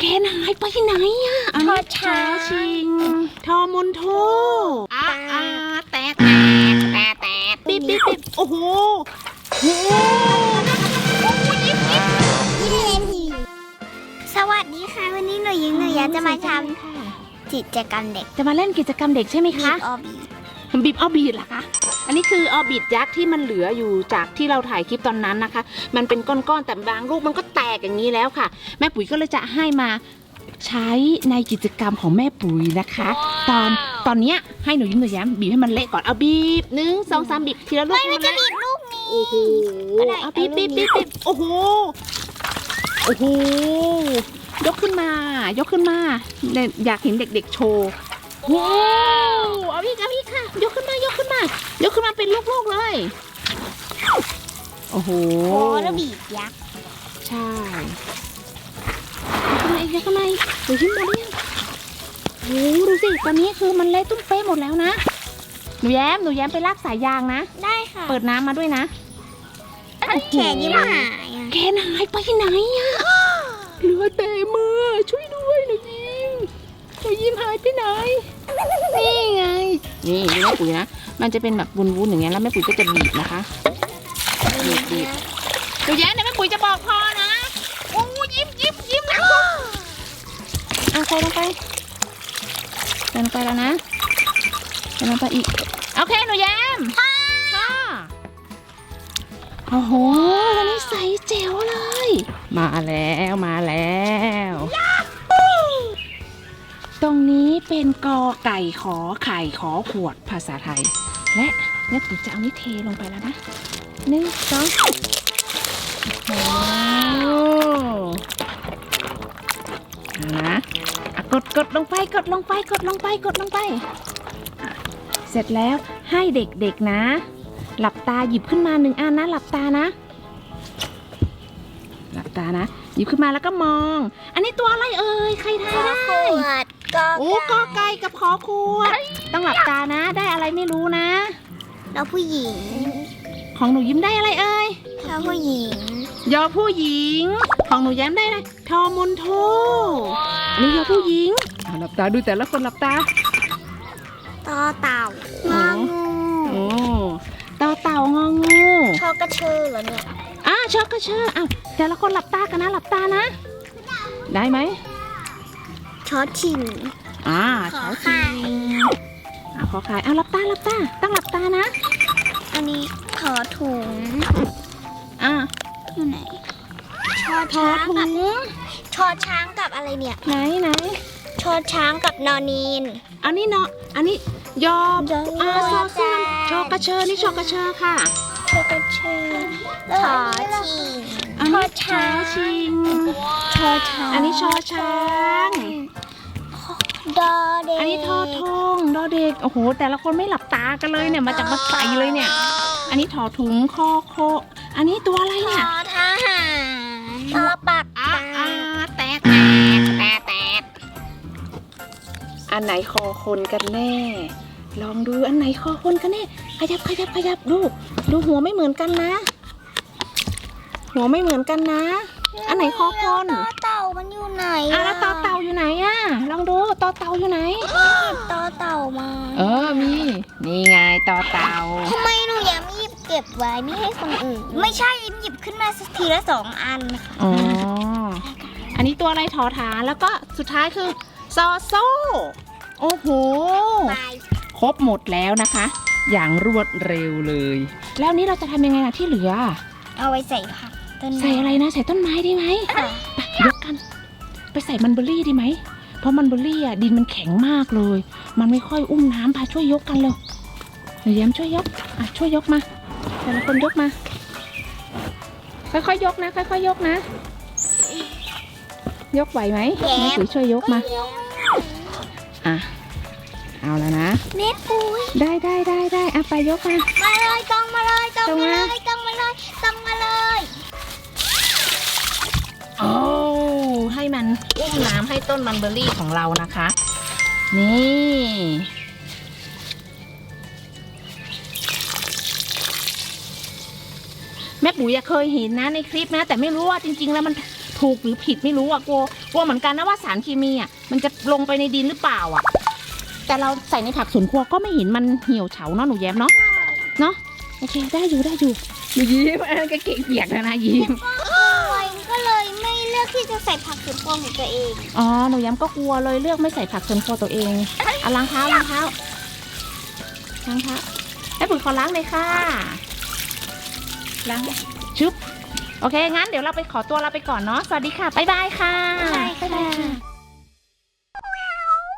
แคนหายไปไหนอะอันนี้ทอช้างชิง ทอมนโทอะอะแตะแตะแตะแตะปิ๊บปิ๊บปิ๊บโอ้โหโอ้โหสวัสดีค่ะ วันนี้หนูยิงหนูอยากจะมาทำกิจกรรมเด็ก จะมาเล่นกิจกรรมเด็กใช่ไหมบีคะบออ บีบีบออบีดเหรอคะ อันนี้คือออบีดยักษ์ที่มันเหลืออยู่จากที่เราถ่ายคลิปตอนนั้นนะคะ มันเป็นก้อนๆแต่บางลูกมันก็แตกอย่างนี้แล้วค่ะ แม่ปุ๋ยก็เลยจะให้มาใช้ในกิจกรรมของแม่ปุ๋ยนะคะ ตอนตอนเนี้ยให้หนูยิ้มหนูแย้มบีบให้มันเละก่อนเอาบีบหนึ่งสองสามบีบทีละลูกไม่มันจะเละบีบลูกนี้โอ้โหก็ได้เอาปี๊บปี๊บปี๊บปี๊บโอ้โหโอ้โหยกขึ้นมายกขึ้นมาเนี่ยอยากเห็นเด็กๆโชว์ ว้าวเอาอีกเอาอีกค่ะ ยกขึ้นมายกขึ้นมา ยกขึ้นมาเป็นลูกๆเลย โอ้โหโอ้แล้วบีบยักษ์ ใช่ยกขึ้นมาอีกยกขึ้นมาอีกดูชิ้นมาหรือยังโอ้โหดูสิตอนนี้คือมันเละตุ้มเป๊ะหมดแล้วนะ หนูแย้ม หนูแย้มไปลากสายยางนะ ได้ค่ะ เปิดน้ำมาด้วยนะแขนยิ้มหายอะแคนหายไปไหนอะเหลือแต่มือช่วยด้วยหนูยิ้มหนู ยิ้มหายไปไหนนี่ไง นี่ดูแม่ปุ๋ยนะ มันจะเป็นแบบวุ้นๆอย่างเงี้ยแล้วแม่ปุ๋ยก็จะบีบนะคะบีบบีบหนูแย้มเดี๋ยวแม่ปุ๋ยจะบอกพอนะโอ้ยิ้มยิ้มยิ้มนะเอาใส่ลงไปใส่ลงไปแล้วนะใส่ลงไปอีกโอเคหนูแย้มค่ะโอ้โหวันนี้ใสเจ๋วเลย มาแล้วมาแล้ว เป็นกอไก่ขอไข่ขอขวดภาษาไทย และแม่ปุ๋ยจะเอานี่เทลงไปแล้วนะหนึ่งสองนะกดกดลงไปกดลงไปกดลงไปกดลงไป เสร็จแล้วให้เด็กๆนะ หลับตาหยิบขึ้นมาหนึ่งอันนะ หลับตานะ หลับตานะ หยิบขึ้นมาแล้วก็มอง อันนี้ตัวอะไรเอ่ยใครทายได้ขวด ก็โอ้กอไก่กับขอขวดต้องหลับตานะ ได้อะไรไม่รู้นะแล้วผู้หญิง ของหนูยิ้มได้อะไรเอ่ยแล้วผู้หญิง ยอผู้หญิง ของหนูแย้มได้อะไรทอมนโทอันนี้ยอผู้หญิงอะหลับตาดูแต่ละคนหลับตาต่อเต่าโอ้งองูโอ้ต่อเต่างองูชอกระเชอเหรอเนี่ยอะชอบก็เชื่ออ้าวแต่ละคนหลับตากันนะหลับตานะ ได้ไหม ชอชิงอ่าขอเขาไข่อ่าขอขายอะหลับตาหลับตาต้องหลับตานะ อันนี้ขอถุงอ่าอยู่ไหนชอทอช้างถุกับงชอช้างกับอะไรเนี่ยไหนไหนชอช้างกับนอนีน อันนี้เนาะอันนี้ยอมยออ่าซอจ้าเสื้อชอกระเชอนี่ชอกระเชอค่ะ ชอกระเชอชอชิง อันนี้ชอชิงชอช้าง อันนี้ชอช้าง ดอเด็กอันนี้ทอทงดอเด็ก โอ้โห แต่ละคนไม่หลับตากันเลยเนี่ย มาจากมาใส่เลยเนี่ย อันนี้ถอถุงคอโค อันนี้ตัวอะไรทเนี่ยอทหารทอปักอ่าตาอ่าแตกแตกแตกแตกอันไหนคอคนกันแน่ ลองดูอันไหนคอคนกันแน่ ขยับขยับขยับดู ดูหัวไม่เหมือนกันนะ หัวไม่เหมือนกันนะ อันไหนคอคนแล้วต่อเต่า มันอยู่ไหนอะแล้วต่อเต่าอยู่ไหนอะลองดูต่อเต่าอยู่ไหน ต่อเต่ามาเออมี นี่ไงต่อเต่าทำไมหนูยังไม่หยิบเก็บไว้ไม่ให้คนอื่น ไม่ใช่หยิบขึ้นมาสักทีละสองอันค่ะอ๋ออันนี้ตัวอะไรถอฐานแล้วก็สุดท้ายคือซอโซ่โอ้โห ไปครบหมดแล้วนะคะ อย่างรวดเร็วเลย แล้วนี้เราจะทำยังไงล่ะที่เหลือ เอาไว้ใส่ผักต้นใส่อะไรนะ ใส่ต้นไม้ดีไหมค่ะไป ยกกัน ไปใส่มันเบอร์รี่ดีไหม เพราะมันเบอร์รี่อะดินมันแข็งมากเลย มันไม่ค่อยอุ้มน้ำพาช่วยยกกันเลยเดี๋ยวแย้มช่วยยกอะช่วยยกมาแต่ละคนยกมา ค่อยๆยกนะ ค่อยๆยกนะ ยกไหวไหมแม่ปุ๋ยช่วยยกมาอะเอาแล้วนะเม็ดปุ้ยได้ได้ได้ได้อะไปยกมามาเลยต้องมาเลยต้องตรงมามาเลยต้องมาเลย ต้นมันเบอร์รี่ของเรานะคะ นี่ แม่ปุ๋ยเคยเห็นนะในคลิปนะ แต่ไม่รู้ว่าจริง ๆ แล้วมันถูกหรือผิดไม่รู้อะกลัวกลัวเหมือนกันนะว่าสารเคมีอะมันจะลงไปในดินหรือเปล่าอะ แต่เราใส่ในผักสวนครัวก็ไม่เห็นมันเหี่ยวเฉาเนาะหนูแย้มเนาะเนาะโอเคได้อยู่ได้อยู่หนูยิ้มอันก็เก่งเปียกแล้วนะยิ้ม ไว้ก็เลยไม่เลือกที่จะใส่ผักส วของตัวเองอ๋อหนูย้ำก็กลัวเลยเลือกไม่ใส่ผักสวนครัวตัวเองเอาล้างเท้าล้างเท้าล้างเท้าให้ปุ๋ยขอล้างเลยค่ะล้างชุบโอเคงั้นเดี๋ยวเราไปขอตัวเราไปก่อนเนาะสวัสดีค่ะบ๊ายบายค่ะบ๊ายบายค่ะบ๊ายบาย